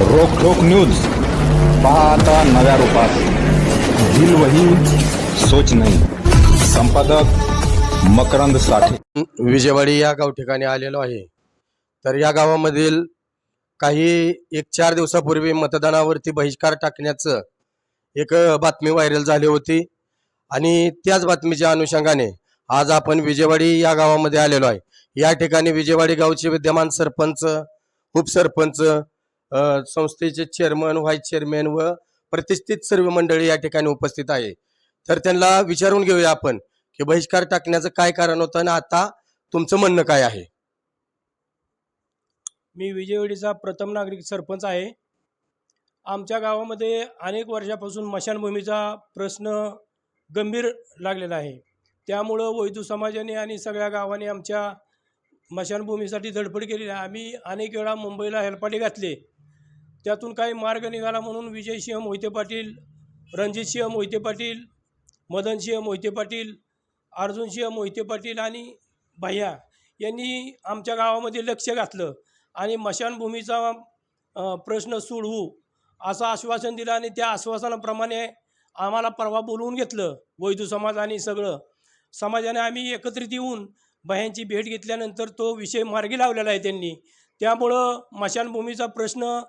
रोखोक news. पहा आता नव्या रूपात. दिल वही सोच नाही. संपादक मकरंद साठे. विजयवाडी या गाव ठिकाणी आलेलो आहे. तर या गावामधील काही एक चार दिवसापूर्वी मतदानावरती बहिष्कार टाकण्याचं एक बातमी व्हायरल झाली होती. आणि त्याच बातमीच्या अनुषंगाने आज आपण विजयवाडी या गावामध्ये आलेलो आहे. या ठिकाणी विजयवाडी गावचे विद्यमान सरपंच उपसरपंच संस्थेचे चेअरमन व्हाईस चेअरमॅन व प्रतिष्ठित सर्व मंडळी या ठिकाणी उपस्थित आहे. तर त्यांना विचारून घेऊया आपण की बहिष्कार टाकण्याचं काय कारण होतं आणि आता तुमचं म्हणणं काय आहे? मी विजयवाडीचा प्रथम नागरिक सरपंच आहे. आमच्या गावामध्ये अनेक वर्षापासून मशानभूमीचा प्रश्न गंभीर लागलेला आहे. त्यामुळं वैदू समाजाने आणि सगळ्या गावाने आमच्या मशानभूमीसाठी धडपड केलेली आहे आम्ही अनेक वेळा मुंबईला हेलपाटे घातले. त्यातून काही मार्ग निघाला म्हणून विजयसिंह मोहिते पाटील रणजितसिंह मोहिते पाटील मदनसिंह मोहिते पाटील अर्जुनसिंह मोहिते पाटील आणि भैया यांनी आमच्या गावामध्ये लक्ष घातलं आणि मशानभूमीचा प्रश्न सोडवू असं आश्वासन दिलं आणि त्या आश्वासनाप्रमाणे आम्हाला परवा बोलवून घेतलं वैदू समाज आणि सगळं. समाजाने आम्ही एकत्रित येऊन बाह्यांची भेट घेतल्यानंतर तो विषय मार्गी लावलेला आहे त्यांनी. त्यामुळं मशानभूमीचा प्रश्न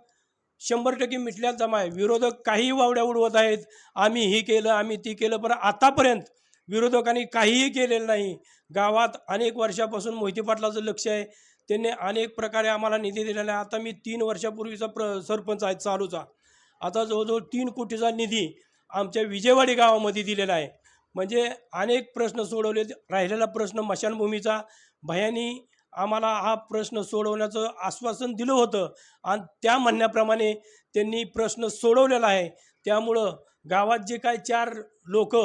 शंभर टक्के मिटल्यात जमा आहे. विरोधक काही वावड्या उडवत आहेत. आम्ही ही केलं आम्ही ती केलं पण आतापर्यंत विरोधकांनी काहीही केलेलं नाही. गावात अनेक वर्षापासून मोहिते पाटलाचं लक्ष आहे. त्यांनी अनेक प्रकारे आम्हाला निधी दिलेला आहे. आता मी तीन वर्षापूर्वीचा प्र सरपंच आहे चालूचा. आता जवळजवळ तीन कोटीचा निधी आमच्या विजयवाडी गावामध्ये दिलेला आहे. म्हणजे अनेक प्रश्न सोडवले. राहिलेला प्रश्न मशानभूमीचा भयानी आम्हाला हा प्रश्न सोडवण्याचं आश्वासन दिलं होतं. आणि त्या म्हणण्याप्रमाणे त्यांनी प्रश्न सोडवलेला आहे. त्यामुळं गावात जे काय चार लोक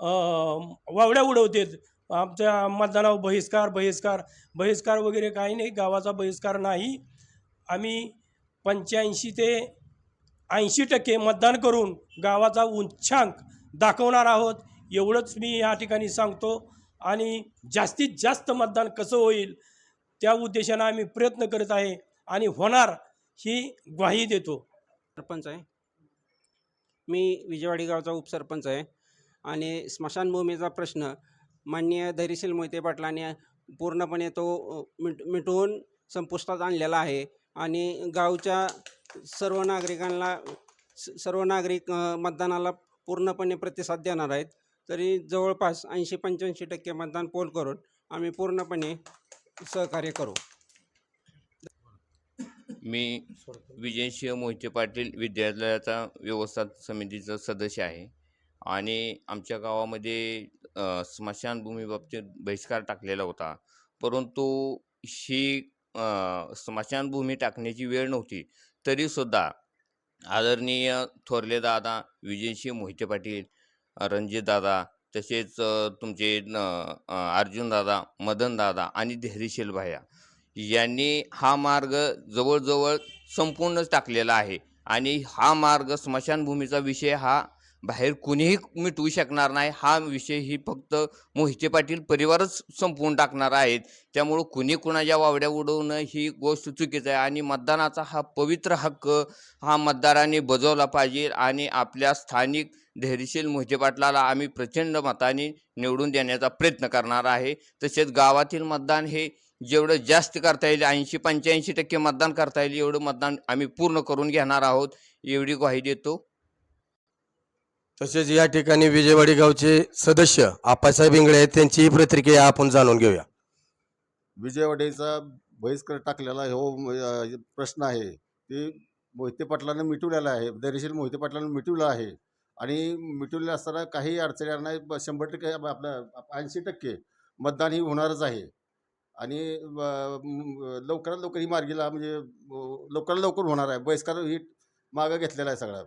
वावड्या उडवतात आमच्या मतदानावर बहिष्कार बहिष्कार बहिष्कार वगैरे काही नाही गावाचा बहिष्कार नाही. आम्ही पंच्याऐंशी ते ऐंशी टक्के मतदान करून गावाचा उच्चांक दाखवणार आहोत एवढंच मी या ठिकाणी सांगतो. आणि जास्तीत जास्त मतदान कसं होईल त्या उद्देशानं आम्ही प्रयत्न करत आहे आणि होणार ही ग्वाही देतो. सरपंच आहे. मी विजयवाडी गावचा उपसरपंच आहे. आणि स्मशानभूमीचा प्रश्न माननीय धैर्यशील मोहिते पाटलांनी पूर्णपणे तो मिट मिटवून संपुष्टात आणलेला आहे. आणि गावच्या सर्व नागरिकांना स- सर्व नागरिक मतदानाला पूर्णपणे प्रतिसाद देणार आहेत. तरी जवळपास ऐंशी पंच्याऐंशी टक्के मतदान पोल करून आम्ही पूर्णपणे सहकार्य करू. मी विजयसिंह मोहिते पाटील विद्यालयाचा व्यवस्थापन समितीचा सदस्य आहे. आणि आमच्या गावामध्ये स्मशानभूमीबाबतीत बहिष्कार टाकलेला होता. परंतु ही स्मशानभूमी टाकण्याची वेळ नव्हती. तरीसुद्धा आदरणीय थोरले दादा विजयसिंह मोहिते पाटील रणजित दादा तसेच अ, तुमचे अर्जुन दादा मदन दादा आणि धैर्यशील भाया यांनी हा मार्ग जवळजवळ संपूर्णच टाकलेला आहे. आणि हा मार्ग स्मशानभूमीचा विषय हा बाहेर कुणीही मिटवू शकणार नाही. हा विषय ही फक्त मोहिते पाटील परिवारच संपवून टाकणार आहेत. त्यामुळं कुणी कुणाच्या वावड्या उडवणं ही गोष्ट चुकीचं आहे. आणि मतदानाचा हा पवित्र हक्क हा मतदारांनी बजावला पाहिजे आणि आपल्या स्थानिक धैर्यशील मोहिते पाटलाला आम्ही प्रचंड मताने निवडून देण्याचा प्रयत्न करणार आहे. तसेच गावातील मतदान हे जेवढं जास्त करता येईल ऐंशी पंच्याऐंशी टक्के मतदान करता येईल एवढं मतदान आम्ही पूर्ण करून घेणार आहोत. एवढी ग्वाही देतो. तसेच या ठिकाणी विजयवाडी गावचे सदस्य आप्पासाहेब इंगळे आहेत त्यांचीही प्रतिक्रिया आपण जाणून घेऊया. विजयवाडीचा बहिष्कार टाकलेला हो प्रश्न आहे. ते मोहिते पाटलांना मिटवलेला आहे धैर्यशील मोहिते पाटलानं मिटवलं आहे. आणि मिटवलेलं असताना काही अडचणी येणार नाही ब- शंभर टक्के आप- आपलं ऐंशी टक्के मतदान ही होणारच आहे. आणि म- लवकरात लवकर ही मार्गीला म्हणजे लवकरात लवकर होणार आहे. बहिष्कार ही मागं घेतलेला आहे सगळा.